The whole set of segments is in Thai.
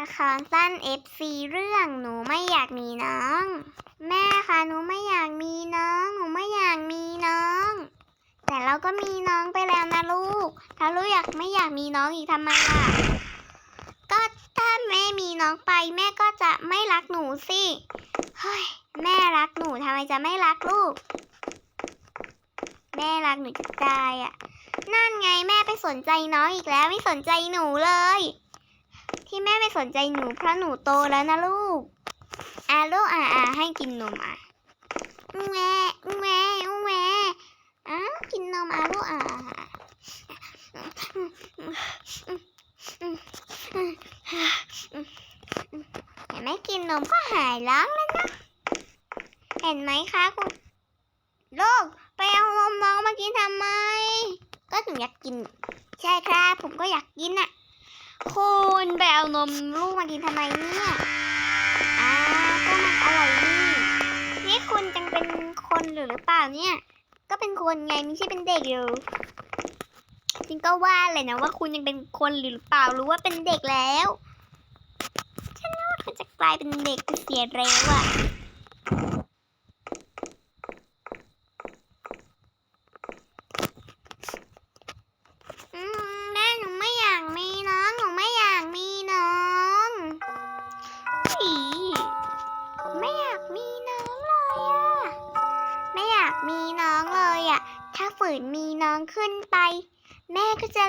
ละครสั้น FC เรื่องหนูไม่อยากมีน้อง แม่คะหนูไม่อยากมีน้อง หนูไม่อยากมีน้อง แต่เราก็มีน้องไปแล้วนะลูก ถ้าลูกอยากไม่อยากมีน้องอีกทำไมล่ะก็ถ้าแม่มีน้องไป แม่ก็จะไม่รักหนูสิเฮ้ยแม่รักหนูทำไมจะไม่รักลูก แม่รักหนูจะตายอะ นั่นไงแม่ไปสนใจน้องอีกแล้วไม่สนใจหนูเลย สนใจหนูเพราะหนูโตแล้วนะลูกอาลูกอ่าอาให้กินนมอะแม่แม่แม่อ้ากินนมอาลูกอ่าเห็นไหมกินนมก็หายร้องแล้วนะ เห็นไหมคะคุณลูกไปเอานมน้องมากินทำไม ก็หนูอยากกิน ใช่ครับผมก็อยากกินอะ โค ไปเอานมลูกมากินทำไมเนี่ยอ้าก็มันอร่อยนี่นี่คุณจังเป็นคนหรือหรือเปล่าเนี่ย ก็เป็นคนไงไม่ใช่เป็นเด็กอยู่จริงก็ว่าเลยนะว่าคุณยังเป็นคนหรือเปล่าหรือว่าเป็นเด็กแล้วฉันว่าคุณจะกลายเป็นเด็กเสียเร็วอะ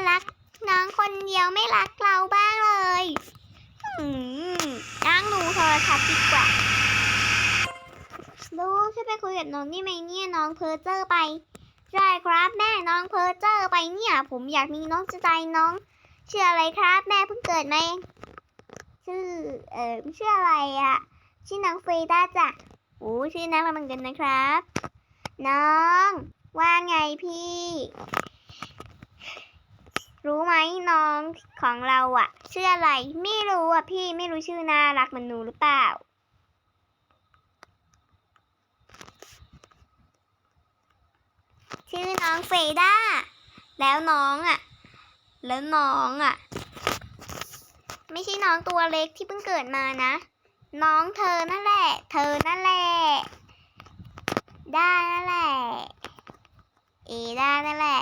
รักน้องคนเดียวไม่รักเราบ้างเลยอืมนั่งดูโทรทัศน์ดีกว่าลูกช่วยไปคุยกับน้องนี่ไหมเนี่ยน้องเพอเจอร์ไปใช่ครับแม่น้องเพอเจอร์ไปเนี่ย ผมอยากมีน้องจะใจน้องชื่ออะไรครับแม่เพิ่งเกิดมาเองชื่อเออชื่ออะไรอะชื่อน้องเฟยด้าจ้ะโอ้ชื่อน่ารักเหมือนกันนะครับ น้องว่าไงพี่ รู้ไหมน้องของเราอะชื่ออะไร ไม่รู้อะพี่ไม่รู้ชื่อน่ารักมือนหนูหรือเปล่า ชื่อน้องเฟด้า แล้วน้องอะ่ะแล้วน้องอะ่ะไม่ใช่น้องตัวเล็กที่เพิ่งเกิดมานะ น้องเธอนั่นแหละ เธอนั่นแหละ ด้านั่นแหละ เอด้านั่นแหละ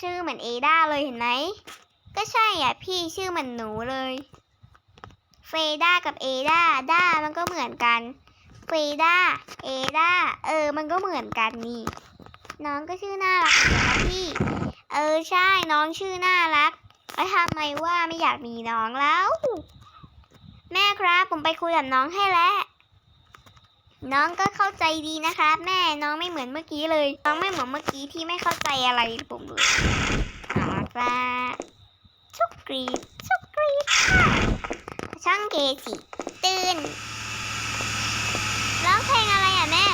ชื่อเหมือนเอด้าเลยเห็นไหม ก็ใช่อะพี่ชื่อเหมือนหนูเลย เฟด้ากับเอด้าด้ามันก็เหมือนกัน เฟด้าเอด้าเออ มันก็เหมือนกันนี่ น้องก็ชื่อน่ารักเหมือนกันนะพี่ เออใช่น้องชื่อน่ารักแล้วทำไมว่าไม่อยากมีน้องแล้ว แม่ครับผมไปคุยกับน้องให้แล้ว น้องก็เข้าใจดีนะครับแม่น้องไม่เหมือนเมื่อกี้เลย น้องไม่เหมือนเมื่อกี้ที่ไม่เข้าใจอะไรผมเลยเอาละชุกกรีดชุกกรีดค่ะช่างเกจิตื่นร้องเพลงอะไรอะแม่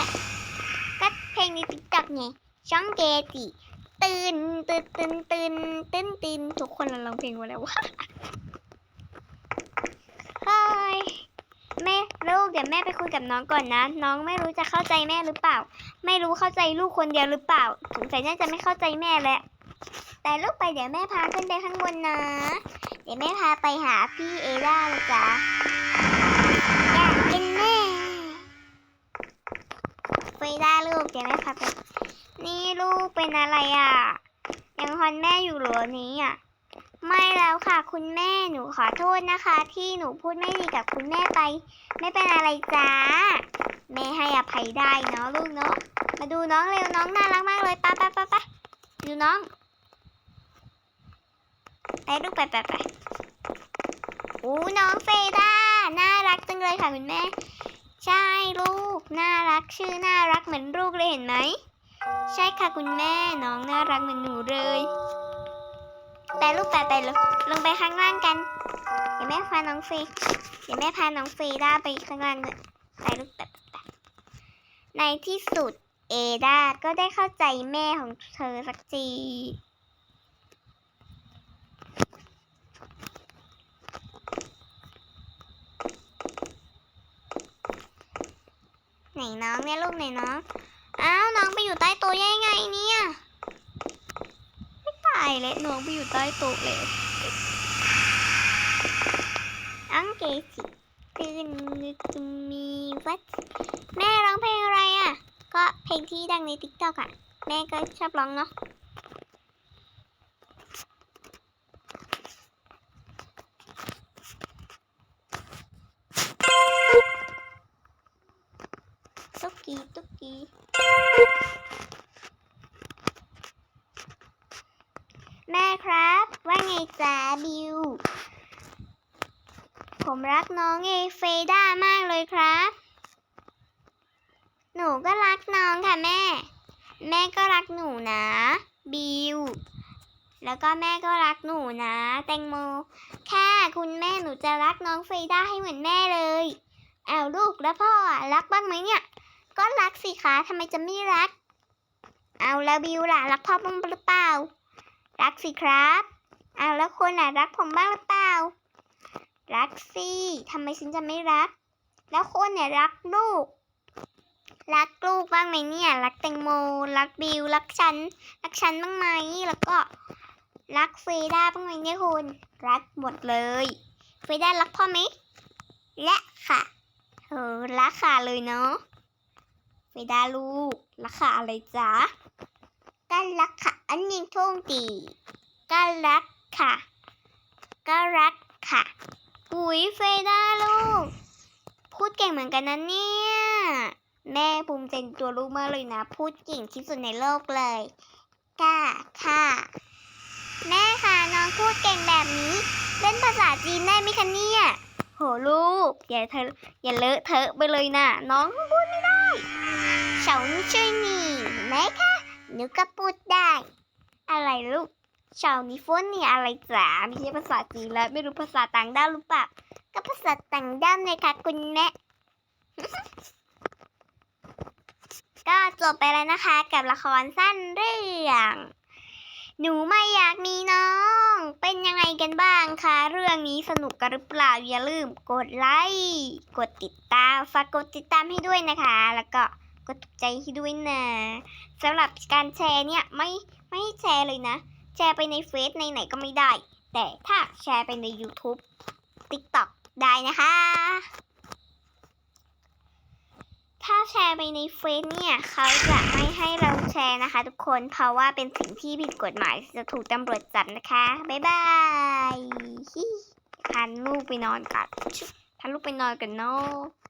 ก็เพลงในติ๊กต็อกไงช่องเกจิตื่นตื่นตื่นตื่นตื่นตื่นทุกคนเราร้องเพลงมาแล้ววะเฮ้ย แม่ลูกเดี๋ยวแม่ไปคุยกับน้องก่อนนะ น้องไม่รู้จะเข้าใจแม่หรือเปล่า ไม่รู้เข้าใจลูกคนเดียวหรือเปล่าสงสัยน่าจะไม่เข้าใจแม่แหละแต่ลูกไปเดี๋ยวแม่พาขึ้นไปข้างบนนะ เดี๋ยวแม่พาไปหาพี่เอล่านะจ๊ะอยากเป็นแม่ไปได้ลูกเดี๋ยวแม่พาไปนี่ลูกเป็นอะไรอะยังฮอนแม่อยู่เหรอนี้อะ ไม่แล้วค่ะ คุณแม่หนูขอโทษนะคะ ที่หนูพูดไม่ดีกับคุณแม่ไป ไม่เป็นอะไรจ้าแม่ให้อภัยได้เนาะลูกเนาะมาดูน้องเร็วน้องน่ารักมากเลยป้าป้าป้าป้าดูน้องไปลูกไปไปไปโอ้น้องเฟด้าน่ารักจังเลยค่ะคุณแม่ ใช่ลูกน่ารักชื่อน่ารักเหมือนลูกเลยเห็นไหมใช่ค่ะคุณแม่น้องน่ารักเหมือนหนูเลย แต่ลูกไปไปลงลงไปข้างล่างกัน เดี๋ยวแม่พาน้องเฟย์เดี๋ยวแม่พาน้องเฟย์ด้าไปข้างล่างเลยไปลูกไปไปไปในที่สุดเอดาก็ได้เข้าใจแม่ของเธอสักทีไหนน้องเนี่ยลูกไหนน้อง อ้าวน้องไปอยู่ใต้โต๊ะยังไงนี่ เลยน้องไปอยู่ใต้โต๊ะเลยอังเกสิตื่นนึกจะมีวัดแม่ร้องเพลงอะไรอะ ก็เพลงที่ดังในติ๊กต็อกอะ แม่ก็ชอบร้องเนาะตุ๊กกี้ตุ๊กกี้ แม่ครับ ว่าไงจ๊ะบิว ผมรักน้องเอเฟด้ามากเลยครับ หนูก็รักน้องค่ะแม่ แม่ก็รักหนูนะบิว แล้วก็แม่ก็รักหนูนะ แตงโม ค่ะคุณแม่หนูจะรักน้องเฟด้าให้เหมือนแม่เลยเอาลูกแล้วพ่อรักบ้างไหมเนี่ย ก็รักสิคะทำไมจะไม่รัก เอาแล้วบิวล่ะ รักพ่อบ้างหรือเปล่า รักสิครับเอาแล้วคนอะรักผมบ้างหรือเปล่า รักสิทำไมฉันจะไม่รัก แล้วคนเนี่ยรักลูก รักลูกบ้างไหมเนี่ย รักแตงโม รักบิว รักฉัน รักฉันบ้างไหมแล้วก็ รักเฟด้าบ้างไหมเนี่ยคุณ รักหมดเลย เฟด้ารักพ่อไหม และค่ะ เออ รักค่ะเลยเนาะเฟด้าลูก รักค่ะอะไรจ๊ะ ก็รักค่ะ อันนี้ท่งดีก็รักค่ะก็รักค่ะหุยเฟด้าลูก พูดเก่งเหมือนกันนะเนี่ย แม่ภูมิใจตัวลูกมากเลยนะ พูดเก่งที่สุดในโลกเลยก้าค่ะ แม่ค่ะน้องพูดเก่งแบบนี้ เล่นภาษาจีนได้ไหมคะเนี่ยโหลูก อย่าเธออย่าเลอะเทอะไปเลยนะน้องพูดไม่ได้เฉาช่วยหนีไหมคะ หนูก็พูดได้ อะไรลูกชาวนิฟอนเนี่ยอะไรจ๋าไม่ใช่ภาษาจีนแล้วไม่รู้ภาษาต่างด้าวหรือเปล่าก็ภาษาต่างด้าวเลยค่ะคุณแม่ก็จบไปแล้วนะคะ กับละครสั้นเรื่อง หนูไม่อยากมีน้อง เป็นยังไงกันบ้างคะ เรื่องนี้สนุกกันหรือเปล่าอย่าลืมกดไลค์กดติดตามฝากกดติดตามให้ด้วยนะคะ แล้วก็ กดถูกใจให้ด้วยนะสำหรับการแชร์เนี่ยไม่ไม่ให้แชร์เลยนะ แชร์ไปในเฟซในไหนก็ไม่ได้ แต่ถ้าแชร์ไปใน YouTube TikTok ได้นะคะ ถ้าแชร์ไปในเฟซเนี่ยเขาจะไม่ให้เราแชร์นะคะ ทุกคนเพราะว่าเป็นสิ่งที่ผิดกฎหมายจะถูกตำรวจจับนะคะ บ๊ายบายฮิพาลูกไปนอนก่อนชุบพาลูกไปนอนกันเนาะ